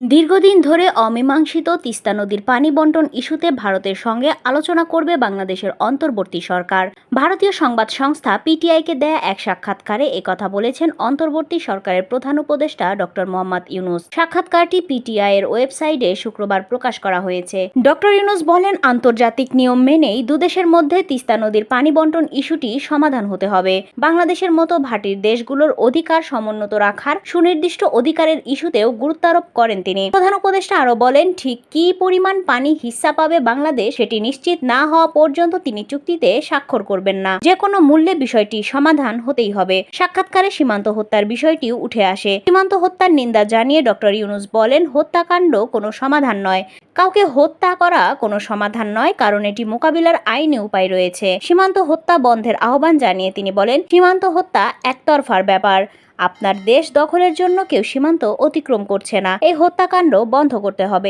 দীর্ঘদিন ধরে অমীমাংসিত তিস্তা নদীর পানি বন্টন ইস্যুতে ভারতের সঙ্গে আলোচনা করবে বাংলাদেশের অন্তর্বর্তী সরকার। ভারতীয় সংবাদ সংস্থা পিটিআইকে দেয়া এক সাক্ষাৎকারে একথা বলেছেন অন্তর্বর্তী সরকারের প্রধান উপদেষ্টা ডক্টর মোহাম্মদ ইউনুস। সাক্ষাৎকারটি পিটিআই এর ওয়েবসাইটে শুক্রবার প্রকাশ করা হয়েছে। ডক্টর ইউনুস বলেন, আন্তর্জাতিক নিয়ম মেনেই দুদেশের মধ্যে তিস্তা নদীর পানি বন্টন ইস্যুটি সমাধান হতে হবে। বাংলাদেশের মতো ভাটির দেশগুলোর অধিকার সমুন্নত রাখার সুনির্দিষ্ট অধিকারের ইস্যুতেও গুরুত্বারোপ করেন তিনি। প্রধান উপদেষ্টা আরও বলেন, ঠিক কী পরিমাণ পানি হিস্সা পাবে বাংলাদেশ, সেটি নিশ্চিত না হওয়া পর্যন্ত তিনি চুক্তিতে স্বাক্ষর করবেন না। যে কোনো মূল্যে বিষয়টি সমাধান হতেই হবে। সাক্ষাৎকারে সীমান্ত হত্যার বিষয়টিও উঠে আসে। সীমান্ত হত্যার নিন্দা জানিয়ে ডক্টর ইউনুস বলেন, হত্যাকাণ্ড কোনো সমাধান নয়। কাউকে হত্যা করা কোনো সমাধান নয়, কারণ এটি মোকাবিলার আইনে উপায় রয়েছে। সীমান্ত হত্যা বন্ধের আহ্বান জানিয়ে তিনি বলেন, সীমান্ত হত্যা একতরফার ব্যাপার। আপনার দেশ দখলের জন্য কেউ সীমান্ত অতিক্রম করছে না। এই হত্যাকাণ্ড বন্ধ করতে হবে।